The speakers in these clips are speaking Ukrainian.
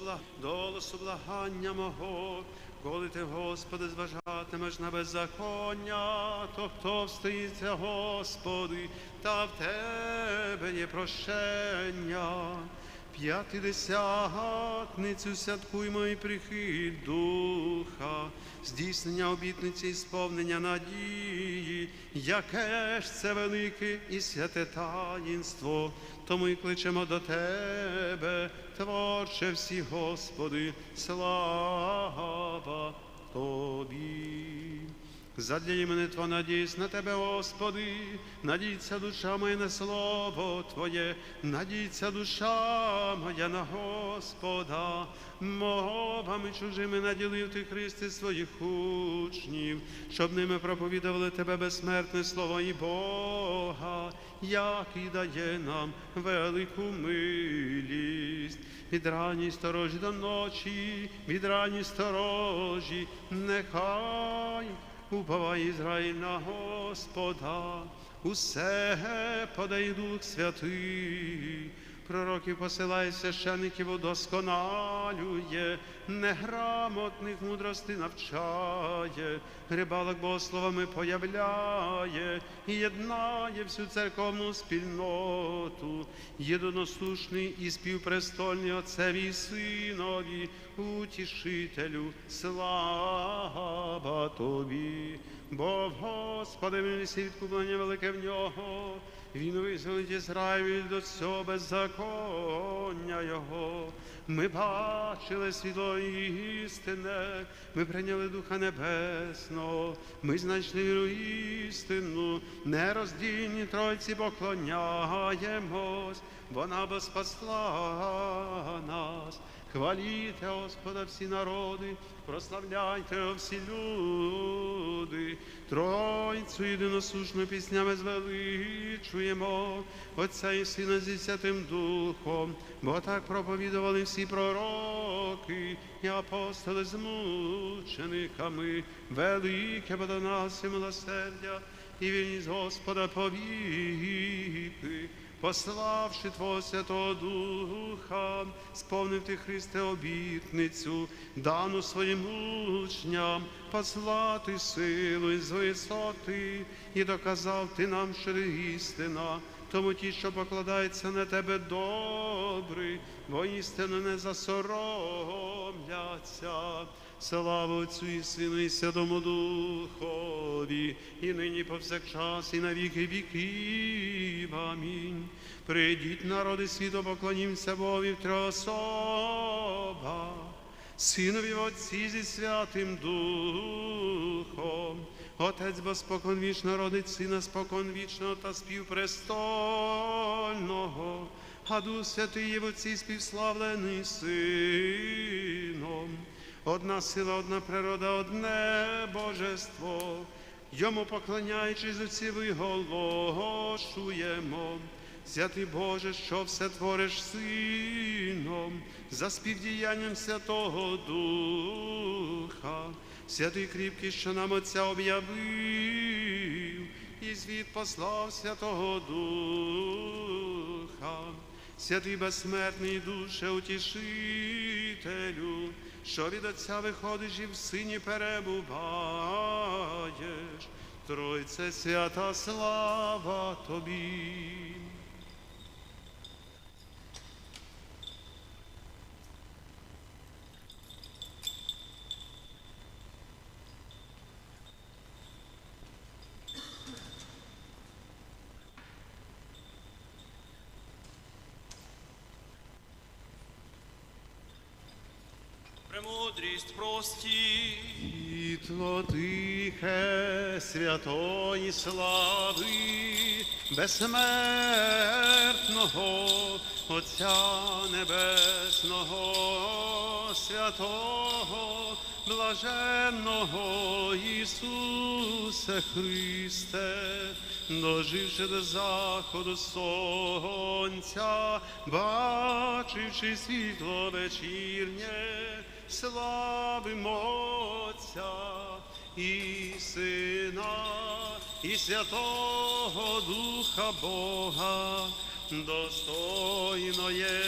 благ... голосу благання мого, коли ти, Господи, зважатимеш на беззаконня, то хто встоїться, Господи, та в тебе є прощення. П'ятидесятницю святкуймо і прихід Духа, здійснення обітниці і сповнення надії, яке ж це велике і святе таїнство, тому й кличемо до Тебе, творче всі, Господи, слава Тобі. Задля імени Твого надіюсь на Тебе, Господи, надійся душа моя на слово Твоє, надійся душа моя на Господа, мовами чужими наділив Ти Христи своїх учнів, щоб ними проповідували Тебе безсмертне слово і Бога, як і дає нам велику милість. Від рані сторожі до ночі, від рані сторожі, нехай уповає Ізраїль на Господа, усе подай Дух Святий, пророків посилає священиків удосконалює, неграмотних мудрости навчає, рибалок богословами появляє, і єднає всю церковну спільноту, єдинослушний і співпрестольний Отцеві і Синові, утішителю, слава Тобі, бо в Господи милості відкуплення велике в нього, він визволить Ізраїль до цього беззаконня Його. Ми бачили світло істине, ми прийняли Духа Небесного, ми знайшли віру істину, нероздільні Тройці поклоняємось, вона бо спасла нас. Хваліте Господа всі народи, прославляйте всі люди, Тройцю єдиносушну піснями звеличуємо, Отця і Сина зі Святим Духом, бо так проповідували всі пророки і апостоли з мучениками, велике до нас і милосердя, і вільність Господа повіки пославши Твого Святого Духа, сповнив ти Христе обітницю, дану своїм учням, послати силу із висоти, і доказав ти нам, що ти істина. Тому ті, що покладаються на тебе добрий, бо істину не засоромляться. Слава Отцю і Сину, і Святому Духові, і нині повсякчас, і на віки віків. Амінь. Прийдіть, народи світу, поклонімся Богові в трьохособа, Синові Отці зі Святим Духом. Отець бо спокон вічно родить сина спокон вічного та співпрестольного, а Дух Святий є в Отці співславлений Сином. Одна сила, одна природа, одне божество. Йому поклоняючись з усі виголошуємо. Святий Боже, що все твориш сином, за співдіянням Святого Духа, святий кріпкий, що нам Отця об'явив, і звід послав Святого Духа, святий безсмертний душе утішителю, що від Отця виходиш і в сині перебуваєш, Тройце свята слава Тобі. Премудрість прості, Світло тихе святої слави, безсмертного Отця Небесного, святого, блаженного Ісусе Христе, доживши до заходу сонця, бачивши світло вечірнє, славимо Отця і Сина, і Святого Духа Бога, достойно є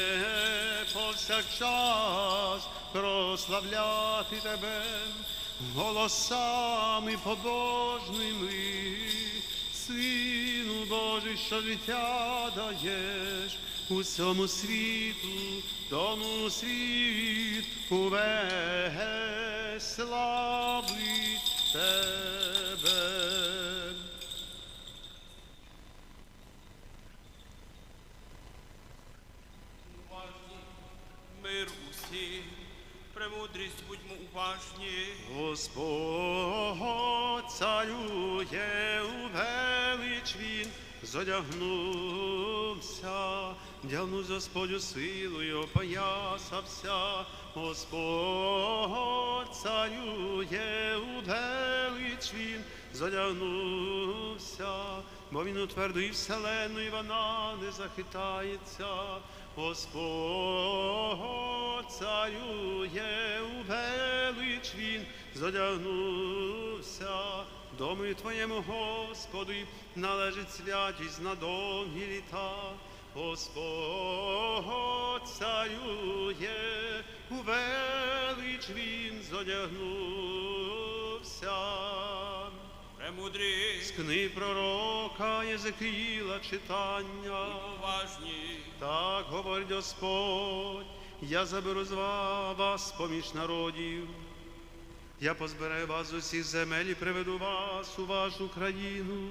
повсякчас прославляти тебе голосами побожними, Сину Божий, що життя даєш усьому світу, тому світ увесь славить тебе. мир усім, премудрість будьмо уважні. Господь царює у велич він, зодягнувся, дягнув Господю силою, опоясався, Господь царює у велич він, зодягнувся, бо він утвердив вселену, і вона не захитається. Господь царює у велич він, зодягнувся. Дому твоєму, Господи, належить святість на довгі літа. Господь царює, у велич він зодягнувся. Премудрість, З книг пророка Єзекіїла читання. уважні, Так говорить Господь, я заберу з вас поміж народів. Я позбираю вас з усіх земель і приведу вас у вашу країну.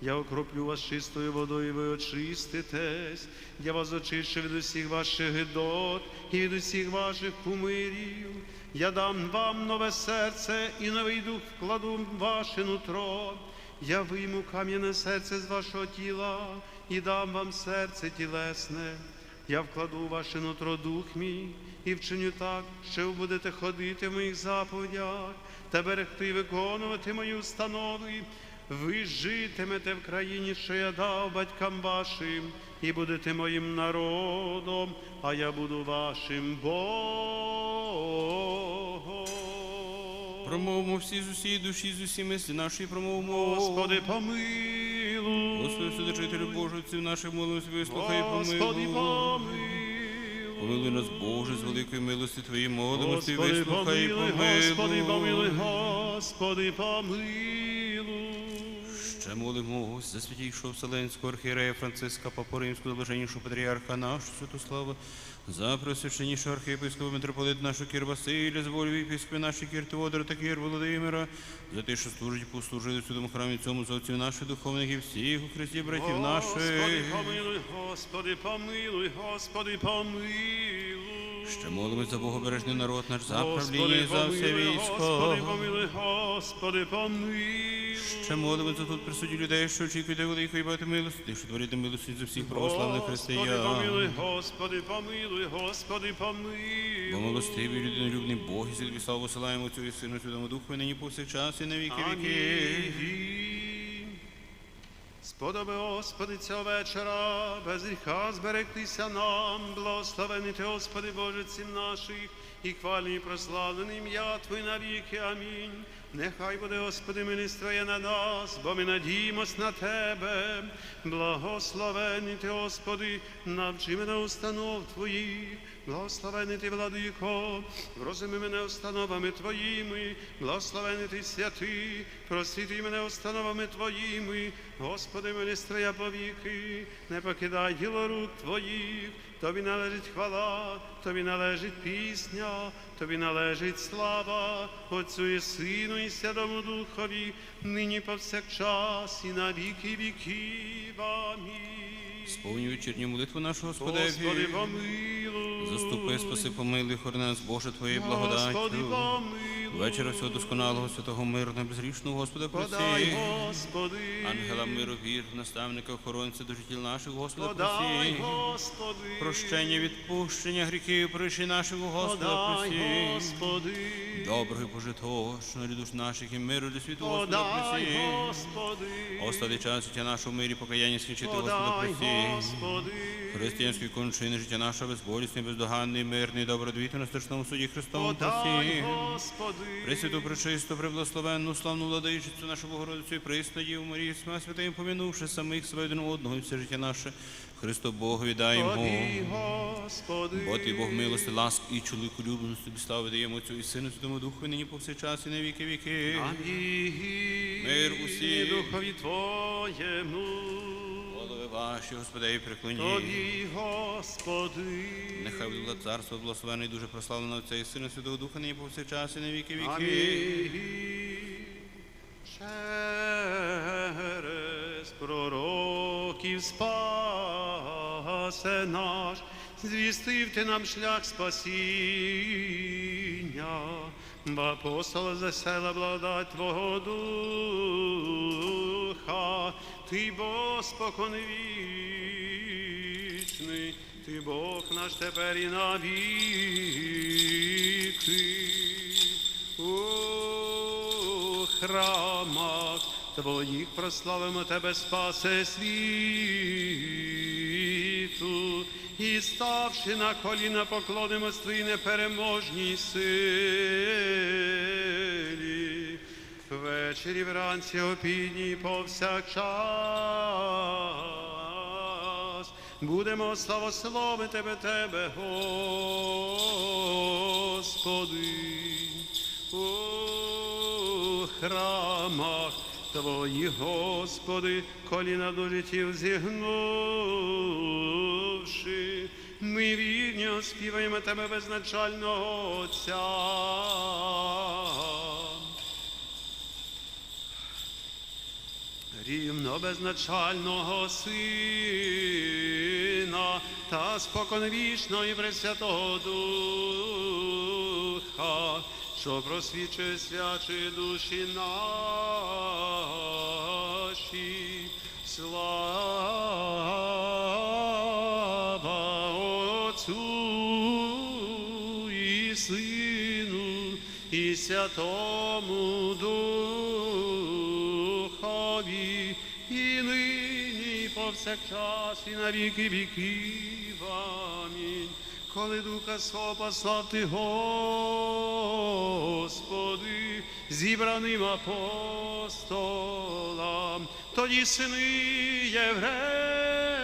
Я окроплю вас чистою водою, ви очиститесь. Я вас очищу від усіх ваших гидот і від усіх ваших кумирів. Я дам вам нове серце і новий дух вкладу в ваше нутро. Я вийму кам'яне серце з вашого тіла і дам вам серце тілесне. Я вкладу у ваше нутро дух мій і вчиню так, що ви будете ходити в моїх заповідях та берегти і виконувати мої установи. Ви житимете в країні, що я дав батькам вашим, і будете моїм народом, а я буду вашим Богом. промовмо всі з усієї душі, з усі мислі нашої промовмо. Господи, помилуй. Господи, Вседержителю Божий, отців наших молимось, вислухай помилуй. помилуй. Помилуй нас, Боже, з великої милості Твоєї молимості, вислухай помилуй, Господи, помилуй, помилуй. Господи, помилуй. Ще молимось за святійшого Вселенського архієрея Франциска Папу Римського, блаженнішого патріарха нашу Святослава, за просвященнішого архієпископа митрополита нашого Кір Василя, за волю єпископи наші Кір Теодора та Кір Володимира, за те, що служить послужили в святому храмі цьому за отців наших духовних і всіх у Христі братів Господи, наших. помилуй, Господи, помилуй, Господи, помилуй. Ще молимось за Богобережний народ наш, за Господи, правління, за все військо. Господи, помилуй, Господи, помилуй. Ще молимось за тут присутні людей, що очікують великої бати милості, що творити милості за всіх православних Господи, помилуй, Господи, помилуй, Господи, помилуй. Бо милостивий людинолюбний Бог і славу посилаємо Отцю і Сину Святому Духу, і нині повсякчас і на віки віки. Амінь. Сподоби, Господи, цього вечора, без гріха зберегтися нам, благословений Ти, Господи, Боже, цим наших, і хвальний, і прославлений ім'я Твоє навіки. Амінь. Нехай буде, Господи, милість Твоя на нас, бо ми надіємось на Тебе. Благословений Ти, Господи, навчи мене установ Твоїх. Благословений ти, владико, врозуми мене установами Твоїми, благословений ти святий, просвіти мене установами Твоїми, Господи, міністроя повіки, не покидай діло рук Твоїх, Тобі належить хвала, Тобі належить пісня, Тобі належить слава, Отцю і Сину, і Святому Духові, нині повсякчас, і на віки віків. Амінь. Сповнюй вечірню молитву нашу Господи, помилуй. Заступи, спаси, помилуй, хорони нас, Боже, Твоєю Господи, благодаттю. Вечора всього досконалого, святого мирного, безгрішного Господа Подай. Господи. Ангела миру, вір, наставника, охоронця до життів наших, Господа Подай, прости. Господи. Прощення, відпущення гріхів, прощення нашого Господа Подай, прости. Господи. Доброго і пожитошного для душ наших і миру для світу Господа Подай, прости. Господи. Остали час життя нашого мирі, покаяння скінчити Господа прости. Господи. Християнської кончини життя нашого безболісний, бездоганний, мирний, добродвітний на страшному суді Христовому Подай, прості. Господи. Пресвяту, пречисту, преблагословенну, славну владичицю нашу Богородицю і приснадів Марію, сма святим помінувши самих себе один одного і все життя наше. Христо Богові даємо. Тобі, Господи. Бо ти Бог милости, ласк і чоловіку любленості тобі слави даємо Отцю і Сину Святому Духу, і нині повсякчас і на віки віки. Амінь. Мир усім. Духові Твоєму. Ваші, Господи, і. Тобі, Господи. Нехай буде царство благословене і дуже прославлено Отця і Сина Святого Духа, нині повсякчас і на віки віки. Амінь. Через пророків спасе наш, звістив ти нам шлях спасіння, бо апостола засела благодать Твого Духа, ти Бог спокон вічний, ти Бог наш тепер і навіки. У храмах Твоїх прославимо Тебе, спасе світу, і ставши на коліна, поклонимось Твоїй непереможній силі. Ввечері вранці опідні повсякчас. Будемо славословити Тебе, Тебе, Господи у храмах Твоїх, Господи, коліна до життів зігнувши, ми вірні оспіваємо Тебе безначального Отця. Рівно безначального Сина та споконвічного і Пресвятого Духа, що просвічує свячі душі наші. Слава Отцу і Сину і Святому повсякчас, і на віки віків. Амінь. Коли Духа свого послав ти, Господи, зібраним апостолам, тоді сини єврейські,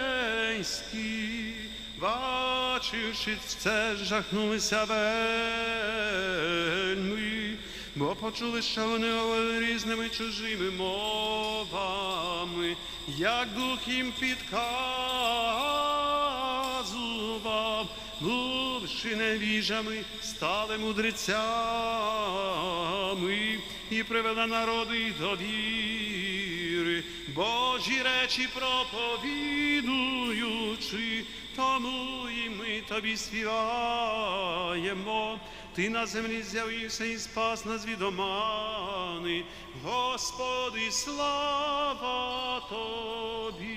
бачивши це, жахнулися вельми, бо почули, що вони говорили різними чужими мовами, як дух їм підказував, бувши невіжами, стали мудрецями і привели народи до віри, Божі речі проповідуючи, тому і ми тобі співаємо. Ти на землі з'явився і спас нас від омани. Господи, слава тобі.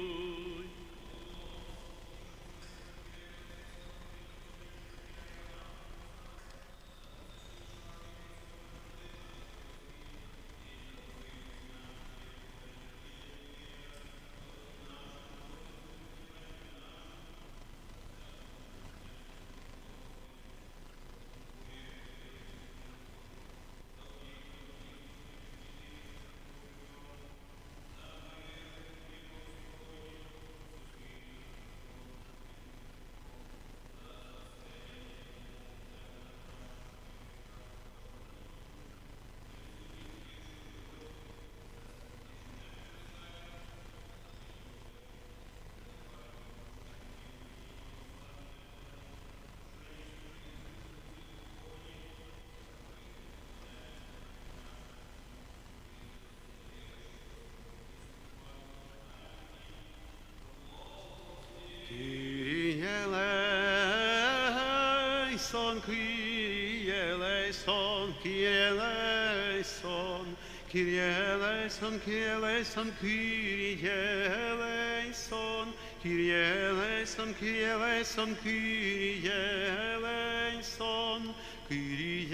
Eleison, Kyrie eleison, Kyrie eleison, Kyrie eleison, Kyrie eleison, Kyrie eleison, Kyrie eleison, Kyrie eleison, Kyrie eleison, Kyrie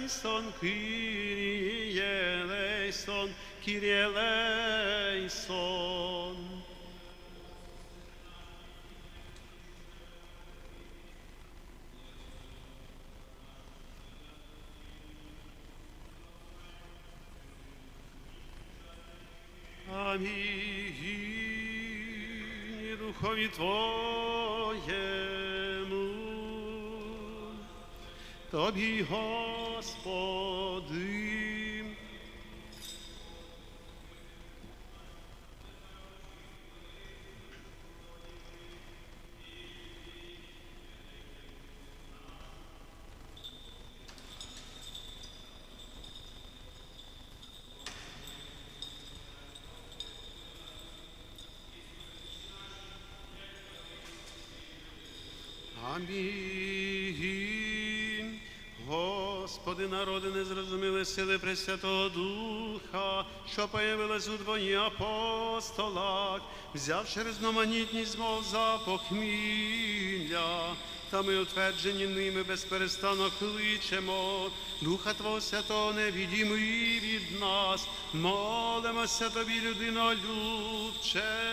eleison, Kyrie eleison, Kyrie eleison. Амінь. Духові Твоєму, Тобі, Господи. Амінь. Господи, народи не зрозуміли сили Пресвятого Духа, що появилась у Твоїх апостолах, взявши різноманітність мов за похмілля, та ми утверджені ними безперестанно кличемо, Духа Твого Святого невідімий від нас, молимося Тобі, людино любче.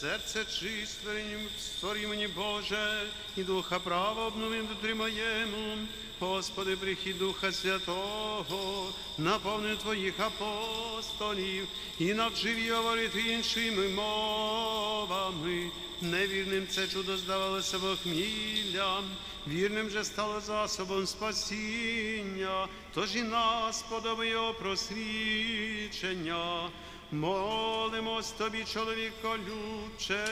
Серце чисте, створі мені Боже, і духа права дотри моєму. Господи, прихід Духа Святого, наповни Твоїх апостолів і навчив їх говорити іншими мовами. Невірним це чудо здавалося похміллям, вірним же стало засобом спасіння, тож і нас подоби просвічення. Молимось тобі, чоловіко любче,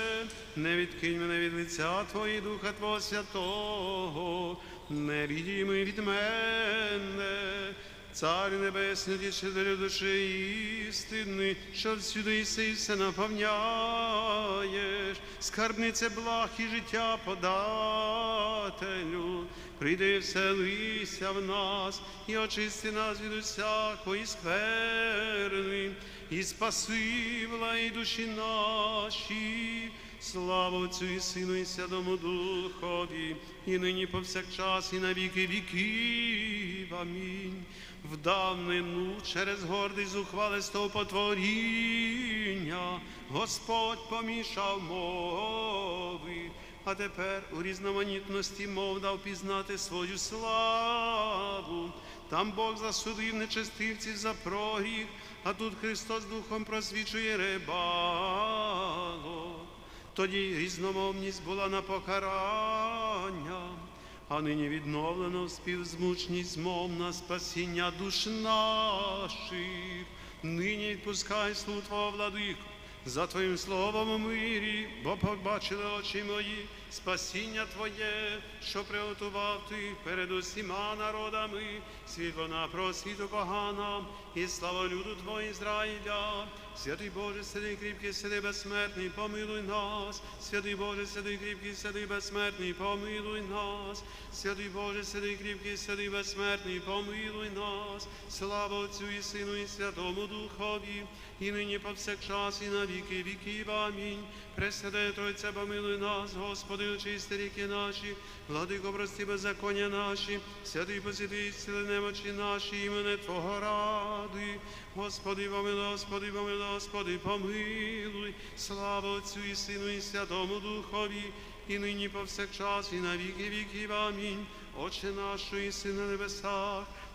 не відкинь мене від лиця Твої, Духа Твого Святого, не відійми від мене. Царю Небесний, тішителю душі істини, що всюди єси і все наповняєш, скарбнице благ і життя подателю, прийди і вселися в нас і очисти нас від усякої скверни, і спаси благі душі наші. Слава Отцю і Сину, і Святому Духові, і нині повсякчас, і на віки віків. Амінь. В давнину через гордість зухвалистого потворіння Господь помішав мови, а тепер у різноманітності мов дав пізнати свою славу. Там Бог засудив нечестивців за прогріх, а тут Христос Духом просвічує рибало. Тоді різномовність була на покарання, а нині відновлено співзмучність мов на спасіння душ наших. Нині відпускай слуг Твого владику, за Твоїм словом у мирі, бо побачили очі мої спасіння Твоє, що приготував Ти перед усіма народами, світло на просвіту погана, і слава люду Твого Ізраїля. Святий Боже, святий кріпкий, святий безсмертний, помилуй нас, святий Боже, святий кріпкий, святий безсмертний, помилуй нас, святий Боже, святий кріпкий, святий безсмертний, помилуй нас, слава Отцю і Сину, і Святому Духові, і нині повсякчас, і на віки віків. Амінь. Пресвяте Тройця, помилуй нас, Господи, очисти ріки наші, владико, прости беззаконня наші, святий посіди, сили немочі наші, імене Твого ради. Господи, помилуй, Господи, помилуй, Господи, помилуй, слава Отцю і Сину, і Святому Духові, і нині повсякчас, і на віки віків. Амінь. Отче нашої, Сина на небесах,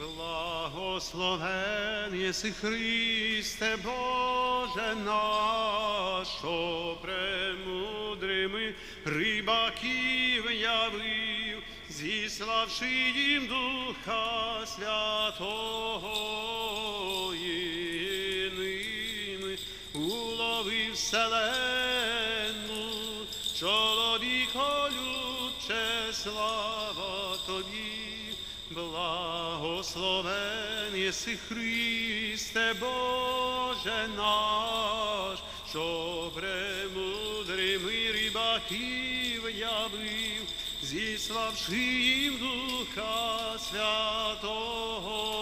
Благословен єси Христе Боже наш, що премудрими рибаків явив, зіславши їм Духа Святого і ними уловив вселенну, чоловіколюбче, слава тобі, благословен єси Христе Боже наш, що премудрими рибаків явив, зіславши їм Духа Святого,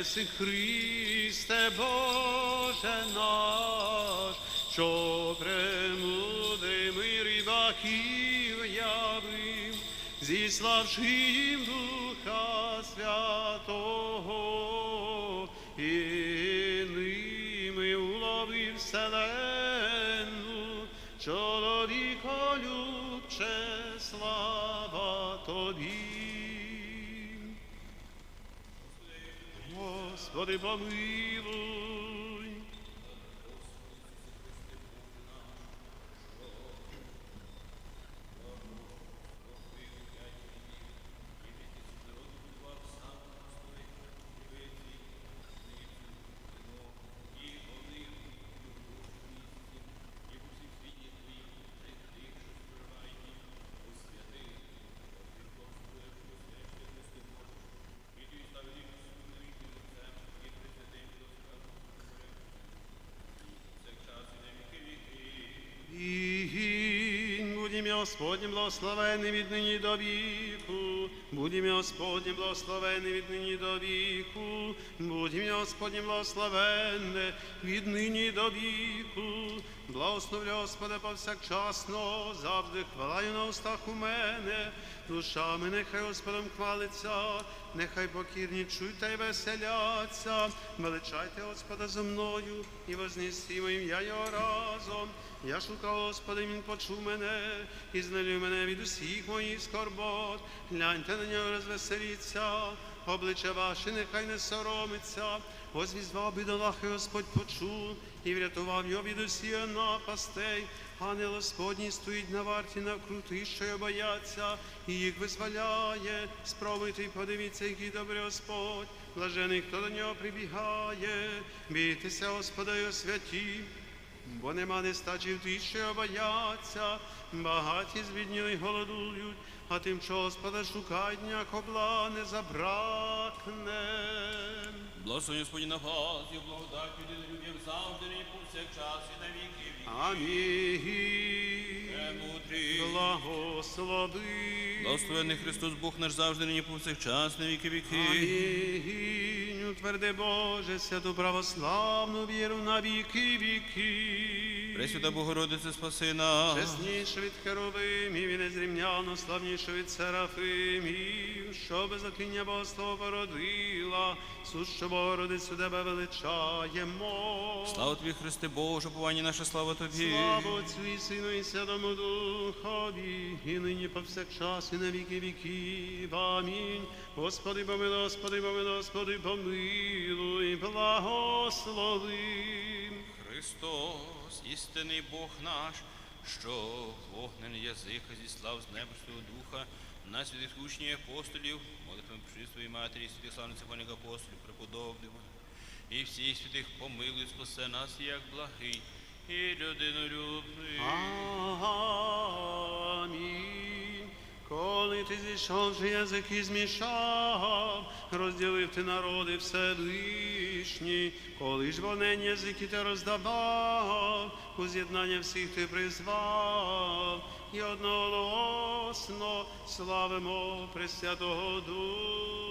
єси Христе Боже наш, що премудрими рибаків явив, зіславши їм Духа Святого, Господи, помилуй. І благословений від нині до віку, будім Господнім благословенним від нині до віку, будім Господнім благословенне від нині до віку, благословлю Господа повсякчасно, завжди хвалаю на устах у мене, душами нехай Господом хвалиться, нехай покірні чують та й веселяться, величайте Господа зо мною і вознесімо ім'я Його разом. Я шукав Господа, він почув мене і знелюв мене від усіх моїх скорбот. Гляньте на нього, розвеселіться, обличчя ваше нехай не соромиться. Возвізвав бідолахи Господь почув і врятував його від усіх напастей. Ангел Господній стоїть на варті навкруг тих, що бояться, і їх визволяє. Спробуйте і подивіться, який добрий Господь. Блажений, хто до нього прибігає, бійтеся, Господа, його святі. Бо нема нестачі в що бояться, багаті збідніли голодують, а тим, що Господа шукають, ніяк обла не забракне. Благословення Господні на вас, і благодать людям завжди, і повсякчас, і на віки віки. Благослови. Благословений Христос Бог наш завжди, нині повсякчас, на віки віки. Амінь. Утверди Боже, святу православну віру на віки віки. Пресвята Богородице, спаси нас. Чесніше від Херовимів і незрівняно славніше від Серафимів, що безокіння Богослова породила, сущу Богородицю тебе величаємо. Слава тобі, Христе Боже, повання наша слава тобі. Слава Отцю і Сину і Святому Духові, і нині повсякчас, і на віки віків. Амінь. Господи, помилуй, Господи, помилуй, Господи, помилуй, благослови. Христос, істинний Бог наш, що вогнений язика зі слав з неба Святого Духа, на святих учнів апостолів, молитвами при своїй матері, святих славних церковних апостолів, преподобними, і всіх святих помилуй, спасе нас, як благий і людинолюбний. Амінь. Коли ти зійшов же язики змішав, розділив ти народи Всевишній, коли ж вонень язики ти роздавав, у з'єднання всіх ти призвав, і одноголосно славимо Пресвятого Духа.